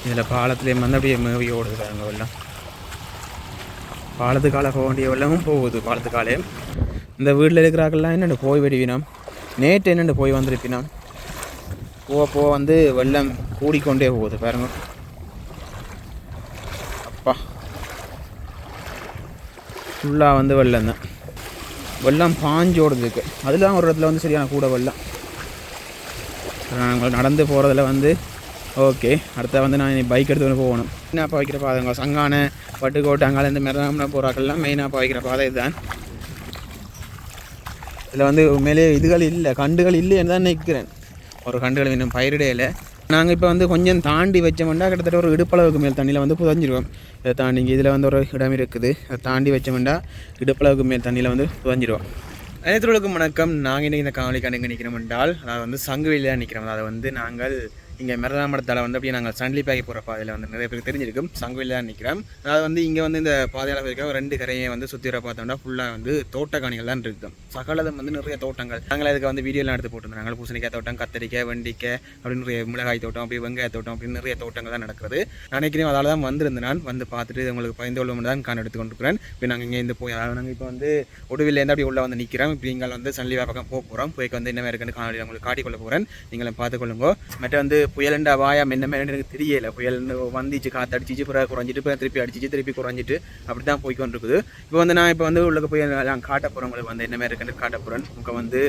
இதில் பாலத்துலேயும் வந்து அப்படியே மேவி ஓடுது பாருங்க வெள்ளம் பாலத்துக்கால போக வேண்டிய வெள்ளமும் போகுது பாலத்துக்காலே இந்த வீட்டில் இருக்கிறாக்கெல்லாம் என்னென்னு போய் வெடிவினோம் நேற்று என்னென்னு போய் வந்திருப்பினோம் போக போக வந்து வெள்ளம் கூடிக்கொண்டே போகுது பாருங்க அப்பா ஃபுல்லாக வந்து வெள்ளம் தான் வெள்ளம் பாஞ்சு ஓடுதுக்கு அதுதான் ஒரு இடத்துல வந்து சரியான கூட வெள்ளம் நாங்கள் நடந்து போகிறதுல வந்து ஓகே அடுத்த வந்து நான் பைக் எடுத்து வந்து போகணும். மெயினாக பாய்க்கிற பாதைங்க சங்கான பட்டுக்கோட்டை அங்கால இந்த மெரநாமனை போகிறாக்கள்லாம் மெயினாக பாய்க்கிற பாதை இதுதான். இதில் வந்து உண்மையிலே இதுகள் இல்லை கண்டுகள் இல்லைன்னு தான் நிற்கிறேன் ஒரு கண்டுகள் இன்னும் பயிரிடையில நாங்கள் இப்போ வந்து கொஞ்சம் தாண்டி வச்சோம்னா கிட்டத்தட்ட ஒரு இடுப்பளவுக்கு மேல் தண்ணியில் வந்து புதஞ்சிருவோம் இதை தாண்டி இதில் வந்து ஒரு இடம் இருக்குது. அதை தாண்டி வச்சோம்னா இடுப்பளவுக்கு மேல் தண்ணியில் வந்து புதஞ்சிருவோம் அனைத்துகளுக்கும் வணக்கம். நாங்கள் இன்றைக்கி இந்த காவலிக்கு எங்கே நிற்கிறோம் என்றால் அதாவது வந்து சங்குவெளியில் நிற்கிறோம். அதை வந்து நாங்கள் இங்கே மிரதாமடத்தால் வந்து அப்படியே நாங்கள் சண்டி பேக்கி போகிற பாதையில் வந்து நிறைய பேருக்கு தெரிஞ்சிருக்கும். சங்குவெளியில் தான் நிற்கிறோம் அதாவது வந்து இங்கே வந்து இந்த பாதையில் இருக்க ரெண்டு கரையை வந்து சுற்றி வர பார்த்தோம்னா ஃபுல்லாக வந்து தோட்டக்காணிகள் தான் இருக்கும் சகலதும் வந்து நிறைய தோட்டங்கள். நாங்கள் அதுக்கு வந்து வீடியோலாம் எடுத்து போட்டுருந்தாங்க பூசணிக்காய் தோட்டம் கத்திரிக்காய் வெண்டிக்காய் அப்படின்னு நிறைய மிளகாய் தோட்டம் அப்படி வெங்காய தோட்டம் அப்படின்னு நிறைய தோட்டங்கள் தான் நடக்கிறது. நினைக்கிறேன் அதால் தான் வந்திருந்தேன் நான். வந்து பார்த்துட்டு இது உங்களுக்கு பயந்து கொள்ளும் தான் காண எடுத்து கொண்டிருக்கிறேன் இப்போ நாங்கள் இங்கே இருந்து போய் அதாவது நாங்கள் இப்போ வந்து ஒடுவிலேருந்து அப்படி உள்ள வந்து நிற்கிறோம் இப்போ நீங்கள் வந்து சன்லிவா பக்கம் போக போகிறோம் போய் வந்து என்ன இருக்குன்னு காணொலி உங்களுக்கு காட்டிக்கொள்ள போகிறேன் நீங்களும் பார்த்துக்கொள்ளுங்க மற்ற வந்து புயலண்ட அபாயம் என்ன மாதிரி எனக்கு தெரியல. புயல் வந்துச்சு காத்தடிச்சிச்சு பிறகு குறைஞ்சிட்டு பிறகு திருப்பி அடிச்சிச்சு திருப்பி குறைஞ்சிட்டு அப்படி தான் போய்கொண்டிருக்குது இப்போ வந்து நான் இப்போ வந்து உள்ளே போய் நான் காட்ட போகிறேன் உங்களுக்கு வந்து என்ன மாதிரி இருக்குன்னு காட்ட போகிறேன் உங்களுக்கு வந்து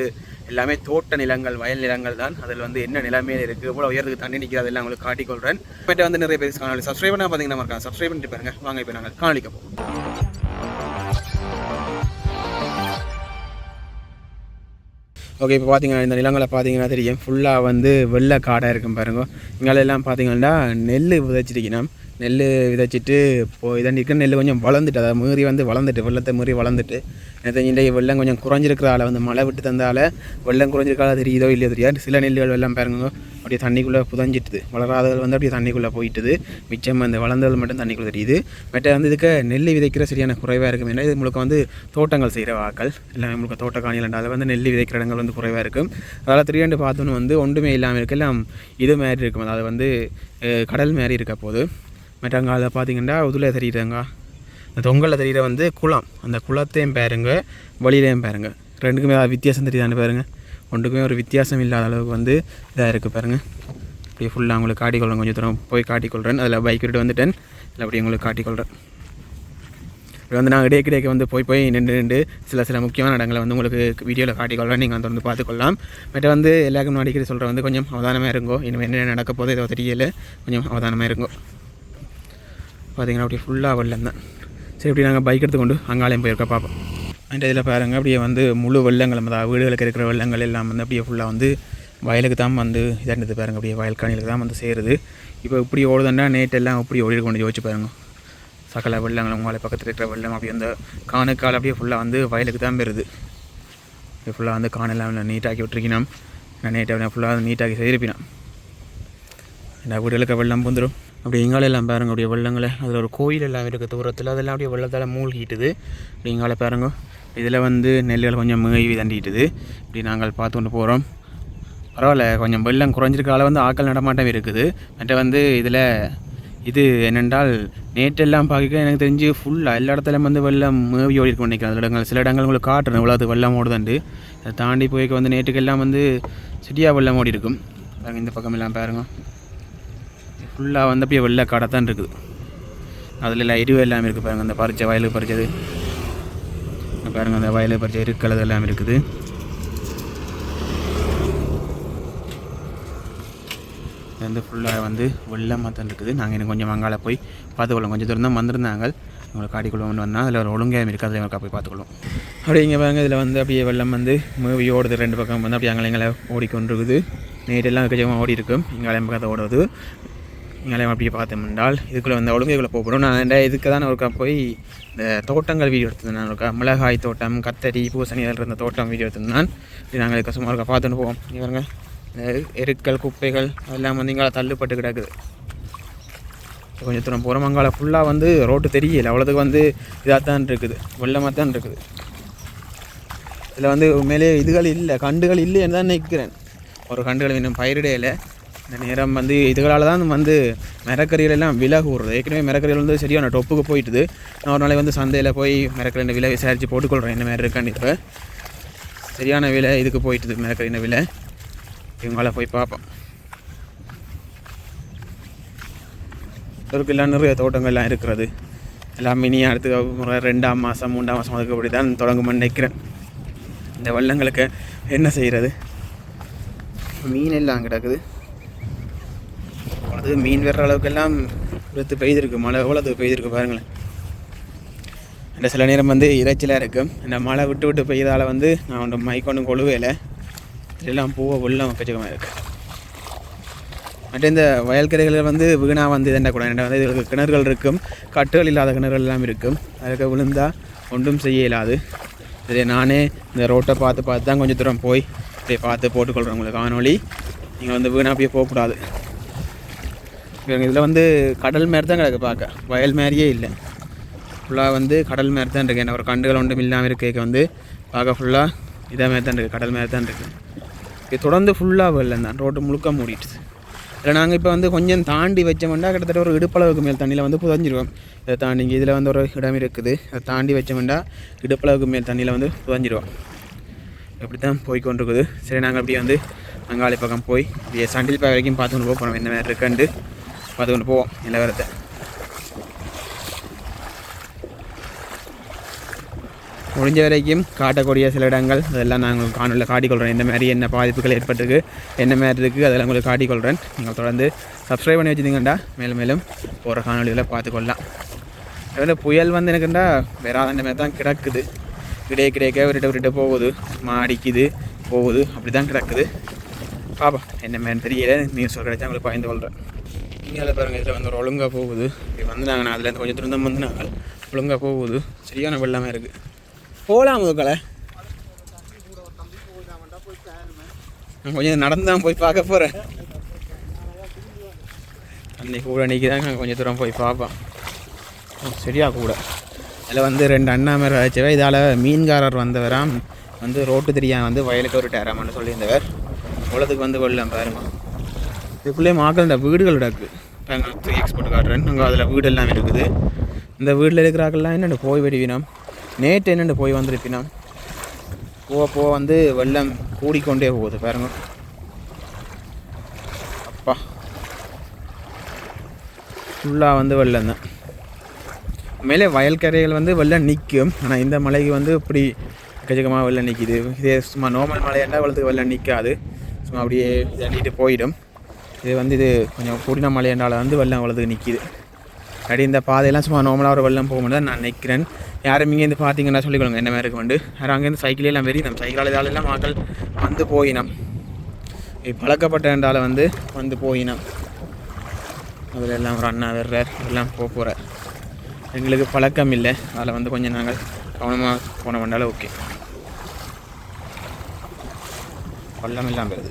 எல்லாமே தோட்ட நிலங்கள் வயல் நிலங்கள் தான். அதில் வந்து என்ன நிலைமையில் இருக்குது எவ்வளோ உயரத்துக்கு தண்ணி நிற்கிறது எல்லாம் உங்களுக்கு காட்டிக்கொள்கிறேன் இப்போ வந்து நிறைய பேர் காணொலி சப்ஸ்கிரைப் பண்ணால் பார்த்தீங்கன்னா இருக்கா சப்ஸ்கிரைப் பண்ணிட்டு பாருங்க. வாங்க இப்போ நாங்கள் காணொலிக்க போகிறோம் ஓகே இப்போ பார்த்தீங்கன்னா இந்த நிலங்களை பார்த்தீங்கன்னா தெரியும். ஃபுல்லாக வந்து வெள்ளை காடாக இருக்கும் பாருங்க. இங்கெல்லாம் பார்த்தீங்கன்னா நெல் விதைச்சிருக்கணும். நெல் விதைச்சிட்டு இப்போ இதை நிற்கிற நெல் கொஞ்சம் வளர்ந்துட்டு அதை மீறி வந்து வளர்ந்துட்டு வெள்ளத்தை மீறி வளர்ந்துட்டு எனக்கு தெரிஞ்சுட்டு வெள்ளம் கொஞ்சம் குறைஞ்சிருக்கிறால வந்து மழை விட்டு தந்தால வெள்ளம் குறைஞ்சிருக்கால தெரியுதோ இல்லையோ தெரியாது. சில நெல்லுகள் வெள்ளம் பாருங்க அப்படியே தண்ணிக்குள்ளே புதஞ்சிட்டுது. வளராதவர்கள் வந்து அப்படியே தண்ணிக்குள்ளே போயிட்டுது. மிச்சம் அந்த வளர்ந்தது மட்டும் தண்ணிக்குள்ளே தெரியுது. மற்ற வந்து இதுக்கு நெல் விதைக்கிற சரியான குறைவாக இருக்கும் ஏன்னா இது முழுக்க வந்து தோட்டங்கள் செய்கிற வாக்கள் எல்லாமே முழுக்க தோட்டக்காணிகள் அதில் வந்து நெல் விதைக்கிற இடங்கள் வந்து குறைவாக இருக்கும் அதனால் திரியாண்டு பார்த்தோன்னு வந்து ஒன்றுமே இல்லாமல் இருக்கலாம். இது மாதிரி இருக்கும். அதாவது வந்து கடல் மாதிரி இருக்க போது மற்றவங்க அதை பார்த்தீங்கன்னா உதுல தெரியுறாங்க இந்த தொங்கலில் தெரிகிற வந்து குளம். அந்த குளத்தையும் பாருங்க வழியிலையும் பாருங்க. ரெண்டுக்குமே ஏதாவது வித்தியாசம் தெரியுதான்னு பாருங்கள் ஒன்றுக்குமே ஒரு வித்தியாசம் இல்லாத அளவுக்கு வந்து இதாக இருக்குது பாருங்கள் அப்படியே ஃபுல்லாக உங்களுக்கு காட்டிக்கொள்கிறேன் கொஞ்சம் தூரம் போய் காட்டிக்கொள்கிறேன் அதில் பைக் விட்டு வந்துட்டேன். அதில் அப்படியே உங்களுக்கு காட்டிக்கொள்கிறேன் இப்படி வந்து நான் இடையே கிடைக்க வந்து போய் போய் நின்று நின்று சில சில முக்கியமான இடங்களை வந்து உங்களுக்கு வீடியோவில் காட்டிக்கொள்கிறேன் நீங்கள் வந்து வந்து பார்த்துக்கொள்ளலாம் மற்ற வந்து எல்லாருக்கும் நடிக்கிற அடிக்கடி வந்து கொஞ்சம் அவதானமாக இருங்கோ. இனிமேல் என்ன நடக்க போதோ ஏதோ தெரியல. கொஞ்சம் அவதானமாக இருங்கோ. பார்த்தீங்கன்னா அப்படியே ஃபுல்லாக வெள்ளம் தான். சரி இப்படி நாங்கள் பைக் எடுத்துக்கொண்டு அங்காலையும் போயிருக்க பார்ப்போம். அந்த இதில் பாருங்கள் அப்படியே வந்து முழு வெள்ளங்கள் அதாவது வீடுகளுக்கு இருக்கிற வெள்ளங்கள் எல்லாம் வந்து அப்படியே ஃபுல்லாக வந்து வயலுக்கு தான் வந்து இதாண்டது பாருங்க அப்படியே வயல்காணிகளுக்கு தான் வந்து சேருது. இப்போ இப்படி ஓடுதுன்னா நேட்டெல்லாம் இப்படி ஓடி கொண்டு யோசிச்சு பாருங்க. சகல வெள்ளங்கள் உங்களை பக்கத்தில் இருக்கிற வெள்ளம் அப்படியே அந்த காணுக்கால் அப்படியே ஃபுல்லாக வந்து வயலுக்கு தான் பெறுது. இப்போ ஃபுல்லாக வந்து காணெல்லாம் நீட்டாக்கி விட்டுருக்கணும் நான் நேட்டை ஃபுல்லாக நீட்டாக்கி செய்திருப்பினான் எல்லா வீடுகளுக்கு வெள்ளம் வந்துடும் அப்படி எங்காலெல்லாம் பாருங்கள் பாருங்க அப்படியே வெள்ளங்களே. அதில் ஒரு கோயில் எல்லாம் இருக்குது தூரத்தில். அதெல்லாம் அப்படியே வெள்ளத்தால் மூழ்கிட்டுது. அப்படி எங்கால பாருங்க இதில் வந்து நெல்லுகள் கொஞ்சம் மேய்வி தண்டிட்டுது. இப்படி நாங்கள் பார்த்து கொண்டு போகிறோம் பரவாயில்ல கொஞ்சம் வெள்ளம் குறைஞ்சிருக்கால வந்து ஆக்கள் நடமாட்டம் இருக்குது. மற்ற வந்து இதில் இது என்னென்றால் நேற்றெல்லாம் பார்க்க எனக்கு தெரிஞ்சு ஃபுல்லாக எல்லா இடத்துலையும் வந்து வெள்ளம் மேவி ஓடி இருக்கும் நினைக்கிறேன். அந்த இடங்கள் சில இடங்கள் உங்களுக்கு காட்டுறேன் இவ்வளோ வெள்ளம் ஓடுதாண்டு. அதை தாண்டி போய்க்க வந்து நேற்றுக்கெல்லாம் வந்து சிட்டியாக வெள்ளம் ஓடி இருக்கும். இந்த பக்கம் எல்லாம் பாருங்க. ஃபுல்லாக வந்து அப்படியே வெள்ளை கடை தான் இருக்குது. அதில் எல்லாம் எரிவு எல்லாமே இருக்குது பாருங்கள் அந்த பறிச்ச வயலுக்கு பறிச்சது. பாருங்கள் அந்த வயலுக்கு பறிச்ச இருக்கலது எல்லாமே இருக்குது. இது வந்து ஃபுல்லாக வந்து வெள்ளமாக தான் இருக்குது. நாங்கள் இன்னும் கொஞ்சம் மங்கால போய் பார்த்துக்கொள்ளோம் கொஞ்சம் தூரம் தான் வந்திருந்தாங்க. உங்களை காட்டிக்கொள்வோம்னு வந்தால் அதில் ஒரு ஒழுங்காக இருக்குது அதில் போய் பார்த்துக்கொள்ளும் அப்படியே இங்கே இதில் வந்து அப்படியே வெள்ளம் வந்து மூவி ஓடுது. ரெண்டு பக்கம் வந்து அப்படியே அங்கே எங்களை ஓடிக்கொண்டிருக்குது. நேரெல்லாம் கொஞ்சமாக ஓடி இருக்கும் இங்கே பக்கத்தை ஓடுவது இங்கே அப்படியே பார்த்தோம்னால் இதுக்குள்ளே வந்து ஒழுங்குக்குள்ளே போகணும் நான் இந்த இதுக்கு தான் ஒருக்கா போய் இந்த தோட்டங்கள் வீடியோ எடுத்திருந்தேன். ஒருக்கா மிளகாய் தோட்டம் கத்தரி பூசணி அதில் இருந்த தோட்டம் வீடியோ எடுத்திருந்தான். இது நாங்கள் இதுக்கு சும்மா இருக்கா பார்த்துட்டு போவோம். இவங்க எருக்கள் குப்பைகள் அதெல்லாம் வந்து இங்கே தள்ளுப்பட்டு கிடக்குது. கொஞ்சம் தூரம் போகிறோம் அங்கால ஃபுல்லாக வந்து ரோட்டு தெரியல. அவ்வளோதுக்கு வந்து இதாக தான் இருக்குது. வெள்ளமாக தான் இருக்குது. இதில் வந்து மேலே இதுகள் இல்லை கண்டுகள் இல்லைன்னு தான் நிற்கிறேன் ஒரு கண்டுகள் இன்னும் பயிரிடையில இந்த நேரம் வந்து இதுகளால் தான் வந்து மரக்கறிகளெல்லாம் விலை கூடுறது ஏற்கனவே மரக்கறிகள் வந்து சரியான டொப்புக்கு போயிட்டுது. நான் ஒரு நாளைக்கு வந்து சந்தையில் போய் மரக்கறியின் விலை விசாரித்து போட்டுக்கொள்கிறேன் என்ன மாதிரி இருக்கான்னு இப்போ. சரியான விலை இதுக்கு போயிட்டுது மரக்கறின விலை. இவங்களால் போய் பார்ப்போம். எல்லாம் நிறைய தோட்டங்கள்லாம் இருக்கிறது. எல்லாம் மினி அடுத்து ரெண்டாம் மாதம் மூன்றாம் மாதம் அதுக்கு அப்படி தான் தொடங்குமென்னு நினைக்கிறேன். இந்த வெள்ளங்களுக்கு என்ன செய்கிறது மீன் எல்லாம் கிடக்குது. அது மீன் வர்ற அளவுக்கெல்லாம் விழுத்து பெய்திருக்கு. மழை எவ்வளோது பெய்திருக்கு பாருங்களேன். இந்த சில நேரம் வந்து இறைச்சலாக இருக்கும். இந்த மழை விட்டு விட்டு பெய்யதால் வந்து நான் ஒன்று மைக்கொண்டும் கொழுவையில் எல்லாம் பூவை வெள்ளம் கச்சகமாக இருக்குது மற்ற இந்த வயல்கரைகளில் வந்து வீணாக வந்து இதென்ன கூட. வந்து இதுக்கு கிணறுகள் இருக்கும். கட்டுகள் இல்லாத கிணறுகள் எல்லாம் இருக்கும். அதுக்கு விழுந்தால் ஒன்றும் செய்ய இயலாது இதை நானே இந்த ரோட்டை பார்த்து பார்த்து தான் கொஞ்சம் தூரம் போய் இப்படியே பார்த்து போட்டுக்கொள்கிறேன் உங்களுக்கு. காணொலி நீங்கள் வந்து வீணாக போய் போகக்கூடாது. இதில் வந்து கடல் மாரி தான் கிடக்கு பார்க்க. வயல் மாதிரியே இல்லை. ஃபுல்லாக வந்து கடல் மாரி தான் இருக்குது என்ன ஒரு கண்டுகள் ஒன்றும் இல்லாமல் இருக்க வந்து பார்க்க ஃபுல்லாக இதே மாதிரி தான் இருக்குது கடல் மாதிரி தான் இருக்குது இது தொடர்ந்து ஃபுல்லாக வெள்ளம் தான் ரோட்டு முழுக்க மூடிட்டுது இல்லை நாங்கள் இப்போ வந்து கொஞ்சம் தாண்டி வச்சோம்னா கிட்டத்தட்ட ஒரு இடுப்பளவுக்கு மேல் தண்ணியில் வந்து புதஞ்சிருவோம். இதை தாண்டி இதில் வந்து ஒரு இடம் இருக்குது. அதை தாண்டி வச்சோம்னா இடுப்பளவுக்கு மேல் தண்ணியில் வந்து புதஞ்சிருவோம். இப்படி தான் போய் கொண்டிருக்குது சரி நாங்கள் அப்படியே வந்து அங்காளி பக்கம் போய் அப்படியே சண்டில் பாய் வரைக்கும் பார்த்து கொண்டு போகிறோம் என்ன மாதிரி இருக்குன்ட்டு பார்த்துக்கொண்டு போவோம் நிலவரத்தை முடிஞ்ச வரைக்கும் காட்டக்கூடிய சில இடங்கள் அதெல்லாம் நாங்கள் காணொலியில் காட்டிக்கொள்கிறேன் என்ன மாதிரி என்ன பாதிப்புகள் ஏற்பட்டிருக்கு என்ன மாதிரி இருக்குது அதெல்லாம் உங்களுக்கு காட்டிக்கொள்கிறேன் நீங்கள் தொடர்ந்து சப்ஸ்கிரைப் பண்ணி வச்சுருந்தீங்கண்டா மேலும் மேலும் போகிற காணொலிகளை பார்த்துக்கொள்ளலாம். அதில் புயல் வந்து எனக்குண்டா வேறாத மாதிரி தான் கிடக்குது. கிடையே கிடைக்க விருட்ட விட்டுட்டு போகுது. மாடிக்குது போகுது அப்படி தான் கிடக்குது. பாப்பா என்ன மாதிரி தெரியல நியூஸ் கிடைச்சா உங்களுக்கு பயந்து கொள்கிறேன் இங்கே பாருங்கள் இதில் வந்து ஒரு ஒழுங்காக போகுது. இப்படி வந்துனாங்கண்ணா அதுலேருந்து கொஞ்சம் தூரம் வந்துனாங்க. ஒழுங்காக போகுது. சரியான வெள்ளமே இருக்குது போகலாம் முதுக்கலை நான் கொஞ்சம் நடந்து தான் போய் பார்க்க போகிறேன் அன்னைக்கு கூட அன்றைக்கி தான் நாங்கள் கொஞ்சம் தூரம் போய் பார்ப்போம். சரியா கூட. அதில் வந்து ரெண்டு அண்ணா மாதிரி இதால் மீன்காரர் வந்தவராம். வந்து ரோட்டு தெரியாம வந்து வயலுக்கு ஒரு டேராமான்னு சொல்லியிருந்தவர். உலகத்துக்கு வந்து கொள்ளலாம் பாருங்க இதுக்குள்ளேயே மாக்கள் வீடுகள் கிடக்கு. நாங்கள் த்ரீ எக்ஸ்போர்ட் காட்டுறேன் நாங்கள் அதில் வீடெல்லாம் இருக்குது. இந்த வீட்டில் இருக்கிறாக்கெல்லாம் என்னென்ன போய் வெடிவினோம் நேற்று என்னென்னு போய் வந்திருப்பினா போக போக வந்து வெள்ளம் கூடிக்கொண்டே போகுது பாருங்க. அப்பா. ஃபுல்லாக வந்து வெள்ளம் தான். மேலே வயல்கரைகள் வந்து வெள்ளம் நிற்கும். ஆனால் இந்த மலைக்கு வந்து இப்படி எக்கச்சக்கமாக வெள்ளம் நிற்கிது இதே சும்மா நார்மல் மலையாண்டா வெள்ளத்துக்கு வெள்ளம் நிற்காது. சும்மா அப்படியே தண்ணிட்டு போயிடும். இது வந்து இது கொஞ்சம் கூடின மலையண்டால் வந்து வெள்ளம் வெள்ளத்துக்கு நிற்கிது அப்படி இந்த பாதையெல்லாம் சும்மா நார்மலாக ஒரு வெள்ளம் போக முடியாது நான் நிற்கிறேன் யாரும் இங்கேருந்து பார்த்தீங்கன்னா சொல்லிக்கொள்ளுங்க என்ன மாதிரி இருக்கு வந்து யாரும் அங்கேருந்து சைக்கிளே எல்லாம் வெறி நம்ம சைக்கிளால் இதாலெல்லாம் மக்கள் வந்து போயினம். பழக்கப்பட்ட என்றால் வந்து வந்து போயினம். அதில் எல்லாம் ஒரு அண்ணா வர்றார் எல்லாம் போக போகிறார் எங்களுக்கு பழக்கம் இல்லை அதில் வந்து கொஞ்சம் நாங்கள் கவனமாக போன வந்தாலும் ஓகே பள்ளம் இல்லாமல் வருது.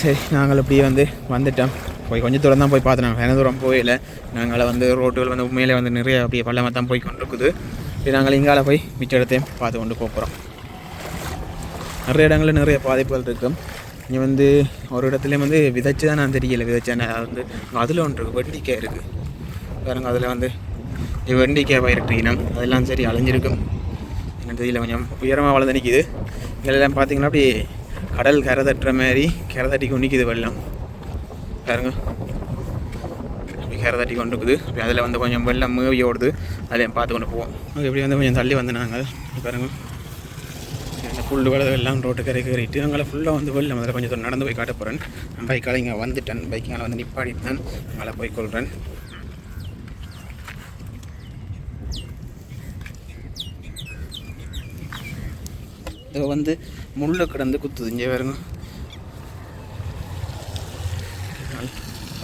சரி நாங்கள் அப்படியே வந்து வந்துட்டோம். போய் கொஞ்சம் தூரம் தான் போய் பார்த்தோம். வேறு தூரம் போயில நாங்கள் வந்து ரோட்டுகள் வந்து உண்மையிலே வந்து நிறைய அப்படியே பள்ளமாக தான் போய் கொண்டிருக்குது. இப்போ நாங்கள் இங்கால போய் மிச்ச இடத்தையும் பார்த்து கொண்டு போகிறோம் நிறைய இடங்களில் நிறைய பாதிப்புகள் இருக்கும் இங்கே வந்து ஒரு இடத்துலையும் வந்து விதைச்சு தான் நான் தெரியல. விதைச்சேன் வந்து அதில் ஒன்று இருக்குது வெண்டிக்காய் இருக்குது பாருங்க அதில் வந்து வெண்டிக்காய் பயிரிட்டினம் அதெல்லாம் சரி அழிஞ்சிருக்கும். என்னென்னு தெரியல கொஞ்சம் உயரமாக வளர்ந்து நிற்கிது இதெல்லாம் பார்த்தீங்கன்னா அப்படி கடல் கரை தட்டுற மாதிரி கரை தட்டி கொண்டு நிற்கிது வெள்ளம். பாருங்க. அப்படி கரை தட்டி கொண்டு இருக்குது அப்படி அதில் வந்து கொஞ்சம் வெள்ளம் மூவி ஓடுது. அதில் பார்த்து கொண்டு போவோம். அது எப்படி வந்து கொஞ்சம் தள்ளி வந்து நாங்கள். பாருங்க. இந்த புல் வளர்ந்து எல்லாம் ரோட்டு கரை கறிட்டு அங்கே ஃபுல்லாக வந்து வெள்ளம். அதில் கொஞ்சம் தூரம் நடந்து போய் காட்ட போகிறேன் நான் பைக்கால் இங்கே வந்துட்டேன். பைக்கிங்கால் வந்து நிப்பாடிட்டேன். அங்கே போய் கொள்கிறேன் இது வந்து முள்ளை கிடந்து குத்துது. இங்கே பாருங்க.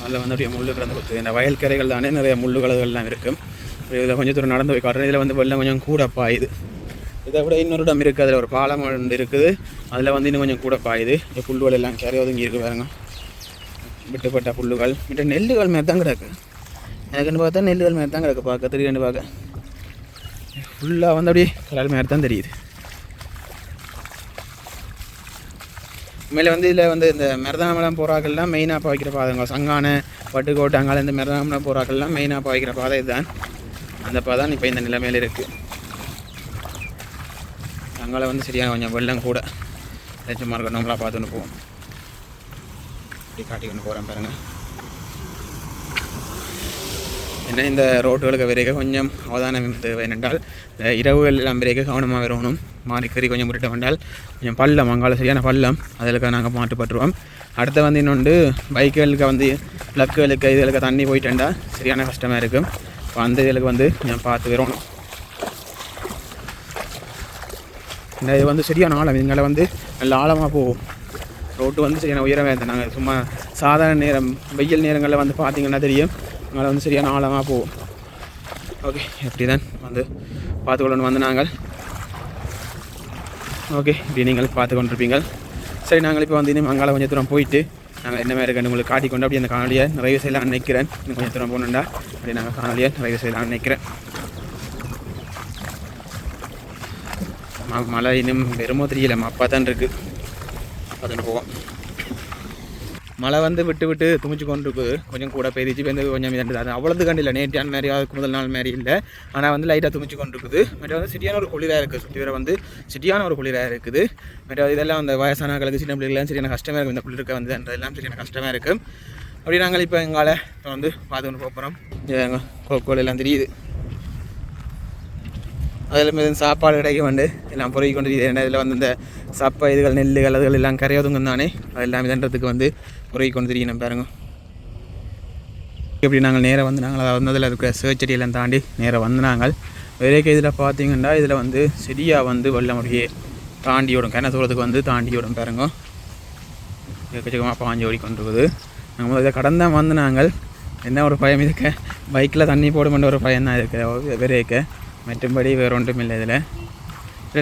அதில் வந்து அப்படியே முள்ளு கிடந்து குத்துது. இந்த வயல்கரைகள் தானே நிறைய முள்ளுகளெல்லாம் இருக்கும் இதில் கொஞ்சம் தூரம் நடந்து போய் காட்டுறேன். இதில் வந்து வெள்ளம் கொஞ்சம் கூட பாயுது. இதை விட இன்னொரு இடம் இருக்குது அதில் ஒரு பாலம் ஒன்று இருக்குது. அதில் வந்து இன்னும் கொஞ்சம் கூட பாயுது. இந்த புல்லுகள் எல்லாம் கரை ஒதுங்கி இருக்குது பாருங்க. விட்டுப்பட்ட புல்லுகள். விட்டு நெல்லுகள் மேலே தான் கிடக்கு. எனக்குன்னு பார்த்தா நெல்லுகள் மேலே தான் கிடக்கு. பார்க்க தெரியுன்னு பார்க்க. ஃபுல்லாக வந்து அப்படியே கலர் மேலே தான் தெரியுது. மேலே வந்து இதில் வந்து இந்த மருதாமலம் போராக்கள்லாம் மெயினாக பாய்க்கிற பாதைங்க சங்கான பட்டுக்கோட்டை அங்கால இந்த மருதாமலம் போராக்கள்லாம் மெயினாக பாய்க்கிற பாதை இதுதான். அந்த பாதை இப்போ இந்த நிலைமையில் இருக்குது அங்கால வந்து சரியான கொஞ்சம் வெள்ளம் கூட. லட்சமாக இருக்கும் நம்மளாக பார்த்துன்னு போவோம். இப்படி காட்டி கொண்டு போகிறேன் பாருங்கள் என்ன இந்த ரோட்டுகளுக்கு விரைக்க கொஞ்சம் அவதானம் தேவை என்னென்றால் இந்த இரவுகள் எல்லாம் விரைக்க கவனமாக வரணும் மாறி கறி கொஞ்சம் முறிட்ட வந்தால் கொஞ்சம் பள்ளம் அங்கால சரியான பள்ளம் அதில் நாங்கள் மாட்டுப்பட்டுருவோம் அடுத்து வந்து இன்னொன்று பைக்குகளுக்கு வந்து ப்ளக்குகளுக்கு இதுகளுக்கு தண்ணி போயிட்டேன்டா சரியான கஷ்டமாக இருக்கும். இப்போ அந்த இதுகளுக்கு வந்து கொஞ்சம் பார்த்து வரணும் இந்த இது வந்து சரியான ஆழம் இதுங்களை வந்து நல்ல ஆழமாக போகும். ரோட்டு வந்து சரியான உயரமாக இருந்தது. நாங்கள் சும்மா சாதாரண நேரம் வெயில் நேரங்களில் வந்து பார்த்தீங்கன்னா தெரியும். அதனால் வந்து சரியான ஆழமாக போகும். ஓகே எப்படி தான் வந்து பார்த்துக்கொள்ளணும் வந்து நாங்கள். ஓகே இப்படி நீங்கள் பார்த்து கொண்டிருப்பீங்கள் சரி நாங்கள் இப்போ வந்து இன்னும் அங்கால கொஞ்சம் தூரம் போயிட்டு நாங்கள் என்ன மாதிரி இருக்குன்னு உங்களுக்கு காட்டிக்கொண்டு அப்படி அந்த காணொலியை நிறைவு செய்யலாம்னு நினைக்கிறேன். இன்னும் கொஞ்சம் தூரம் போகணுண்டா அப்படி நாங்கள் காணொலியை நிறைவு செய்யலாம்னு நினைக்கிறேன். ம- மழை இன்னும் வெறுமோ தெரியல அப்பா தான் இருக்குது பார்த்துட்டு போவோம். மழை வந்து விட்டு விட்டு துமிச்சு கொண்டு இருக்குது கொஞ்சம் கூட பெய்திச்சு வந்து கொஞ்சம் இதாக அது அவ்வளவு கண்டு இல்லை. நேற்றான மாதிரி அதுக்கு முதல் நாள் மாதிரி இல்லை. ஆனால் வந்து லைட்டாக துமிச்சு கொண்டு இருக்குது மற்ற வந்து சிட்டியான ஒரு குளிராக இருக்குது சுற்றி வர வந்து சிட்டியான ஒரு குளிராக இருக்குது. மற்ற இதெல்லாம் அந்த வயசானவர்களுக்கு சின்ன பிள்ளைகள்லாம் சரியான கஷ்டமாக இருக்கும் இந்த குளிர்க்க வந்து எல்லாம் சரியான கஷ்டமாக இருக்குது அப்படி நாங்கள் இப்போ எங்கால இப்போ வந்து பார்த்து கொண்டு போகிறோம் கோக்கோல் எல்லாம் தெரியுது. அதில் மீது சாப்பாடு கிடைக்க வந்து எல்லாம் பொறுக்கி கொண்டு இதில் வந்து இந்த சப்பை இதுகள் நெல்லுகள் அதுகள் எல்லாம் கரையாதுங்க தானே. அதெல்லாம் இதன்றதுக்கு வந்து உருகி கொண்டு திரிக்கணும் பாருங்க. இப்படி நாங்கள் நேராக வந்து நாங்கள் அதாவது அதில் இருக்கிற சேச்செடியெல்லாம் தாண்டி நேராக வந்து நாங்கள் வேறே இதில் பார்த்தீங்கன்னா இதில் வந்து செடியாக வந்து வெள்ளம் அப்படியே தாண்டி விடும் கிணத்து தூரத்துக்கு வந்து தாண்டி விடும் பாருங்க எக்கச்சக்கமாக பாஞ்சு ஓடி கொண்டிருக்குது நாங்கள் முதல்ல இதை கடந்த வந்து நாங்கள் என்ன ஒரு பயம் இருக்க? பைக்கில் தண்ணி போடுமென்ற ஒரு பயம் தான் இருக்குது விரைக்க மற்றும்படி வேறு ஒன்றும் இல்லை இதில்.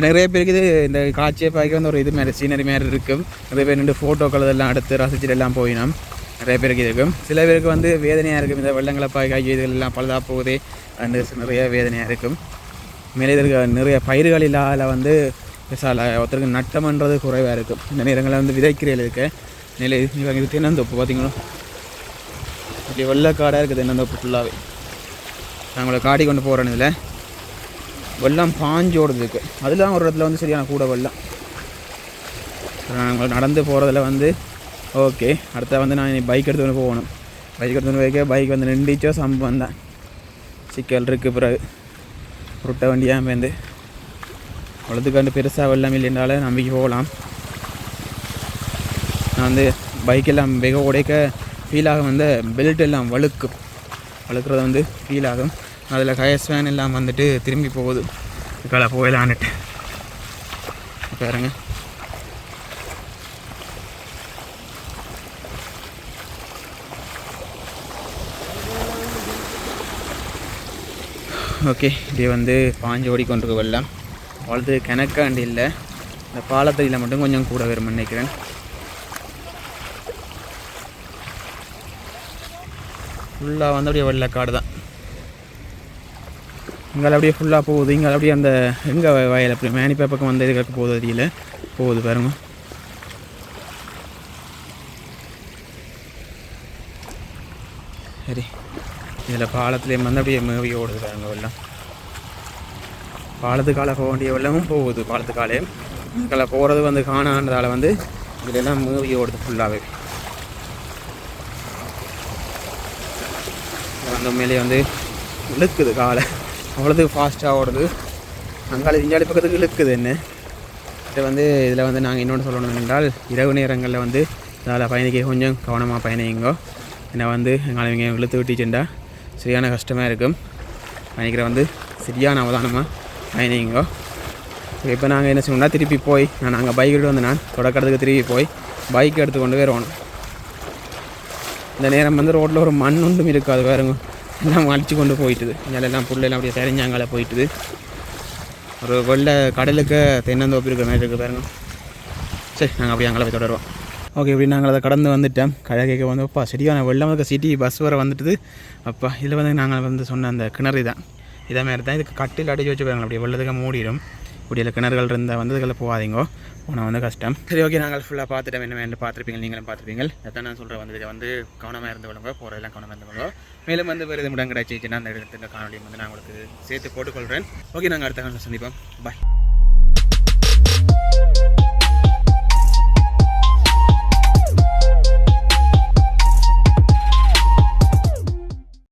நிறைய பேருக்கு இது இந்த காட்சியை பார்க்க வந்து ஒரு இது மாதிரி சீனரி மாதிரி இருக்கும். நிறைய பேர் நின்று ஃபோட்டோக்கள் இதெல்லாம் எடுத்து ரசிச்சுட்டு எல்லாம் போயினோம். நிறைய பேருக்கு இருக்கும். சில பேருக்கு வந்து வேதனையாக இருக்கும். இந்த வெள்ளங்களை பார்க்க ஐயோ இதுகள் எல்லாம் பழுதா போகுதே. அந்த நிறைய வேதனையாக இருக்கும். மேலே இருக்க நிறைய பயிர்கள் இல்லாத வந்து சால ஒருத்தருக்கு நட்டம்ன்றது குறைவாக இருக்கும். இந்த நேரங்களில் வந்து விதைக்கிறீர்கள் இருக்க நிலை இவங்க இது தென்னந்தோப்பு பார்த்தீங்களா? அப்படி வெள்ளக்காடாக இருக்குது தென்னந்தோப்பு ஃபுல்லாகவே நாங்களை காடி கொண்டு போகிறோம் இதில். வெள்ளம் பாஞ்சு ஓடுது அதெல்லாம் ஒரு இடத்துல வந்து சரியான கூட வெள்ளம். நாங்கள் நடந்து போகிறதுல வந்து ஓகே அடுத்த வந்து நான் பைக் எடுத்து போகணும். பைக் எடுத்து வந்து வைக்க பைக் வந்து நின்றுச்சோ சம்பவம் தான் சிக்கல் இருக்குது பிறகு. புருட்ட வண்டியாக வந்து. அவ்வளோத்துக்காண்டு பெருசாக வெள்ளம் இல்லைன்றாலே நம்பிக்கை போகலாம். நான் வந்து பைக்கெல்லாம் மிக உடைக்க ஃபீல் ஆகும். வந்து பெல்ட் எல்லாம் வழுக்கும். வழுக்கிறது வந்து ஃபீல் ஆகும். அதில் கயஸ் ஃபேன் எல்லாம் வந்துட்டு திரும்பி போகுது. இதுக்கால போயிடலான்ட்டு பாருங்க. ஓகே இப்படி வந்து பாஞ்சு ஓடிக்கொண்டிருக்க வெள்ளம். அவ்வளோது கிணக்காண்டு இல்லை. இந்த பாலத்தடியில் மட்டும் கொஞ்சம் கூட வரும் நினைக்கிறேன். ஃபுல்லாக வந்து அப்படியே வெள்ளக்காடு தான். இங்கே அப்படியே ஃபுல்லாக போகுது. இங்கே அப்படியே அந்த எங்கே வயல் அப்படி? மேனிப்பா பக்கம் வந்து இதுக்கு போகுது அதில் போகுது பாருங்க. சரி. இதில் பாலத்துலேயும் வந்து அப்படியே மேவி ஓடுது பாருங்க வெள்ளம். பாலத்துக்கால போக வேண்டிய வெள்ளமும் போகுது பாலத்துக்காலே. இதுக்கால போகிறது வந்து காணான்றதால வந்து இதுலெல்லாம் மேவி ஓடுது ஃபுல்லாகவே வந்து மேலே வந்து இழுக்குது காலை. அவ்வளோது ஃபாஸ்ட்டாக ஓடுது. அங்கால இஞ்சாலி பக்கத்துக்கு இழுக்குது என்ன? இது வந்து இதில் வந்து நாங்கள் இன்னொன்று சொல்லணும் என்றால் இரவு நேரங்களில் வந்து இதால் பயணிக்க கொஞ்சம் கவனமாக பயணிங்கோ என்னை வந்து எங்களை இவங்க இழுத்து விட்டுச்சுண்டா சரியான கஷ்டமாக இருக்கும். பயணிக்கிற வந்து சரியான அவதானமாக பயணிங்கோ இப்போ நாங்கள் என்ன செய்யணும்னா திருப்பி போய் நான் நாங்கள் பைக் எடுத்து வந்து நான் தொடக்கிறதுக்கு திருப்பி போய் பைக் எடுத்து கொண்டு வரணும் இந்த நேரம் வந்து ரோட்டில் ஒரு மண் ஒன்றும் இருக்காது பாருங்க. எல்லாம் அடிச்சு கொண்டு போயிட்டுது. எல்லாம் புல்லெல்லாம் அப்படியே தெரிஞ்சாங்கால போயிட்டுது. ஒரு வெள்ளை கடலுக்கு தென்னந்தோப்பு இருக்கிற மாதிரி இருக்குது பாருங்க. சரி நாங்கள் அப்படியே அங்கே போய் தொடருவோம். ஓகே இப்படி நாங்கள் அதை கடந்து வந்துட்டோம். கழகைக்கு வந்து அப்பா சரியான வெள்ளம் சிட்டி பஸ் வர வந்துட்டுது. அப்பா இதில் வந்து நாங்கள் வந்து சொன்ன அந்த கிணறு தான் இதே மாதிரி தான் இதுக்கு கட்டில் அடிச்சு வச்சு பாருங்க அப்படியே வெள்ளத்துக்கு மூடிடும். இப்படி கிணறுகள் இருந்தால் வந்து போகாதீங்கோ. போனால் வந்து கஷ்டம். சரி ஓகே நாங்கள் ஃபுல்லாக பார்த்துட்டோம். என்ன வேணும் பார்த்துருப்பீங்க? நீங்களும் பார்த்துருப்பீங்க. அதான் நான் சொல்கிறேன் வந்து இதை வந்து கவனமாக இருந்து விடுங்க போகிறதெல்லாம் கவனமாக இருந்து விடுங்க மேலும் வந்து வேறு இடம் கிடைச்சிச்சுன்னா அந்த இடத்துல காணொலியும் வந்து நான் உங்களுக்கு சேர்த்து போட்டுக்கொள்கிறேன் ஓகே நாங்கள் அடுத்த காலையில் சந்திப்போம். பாய்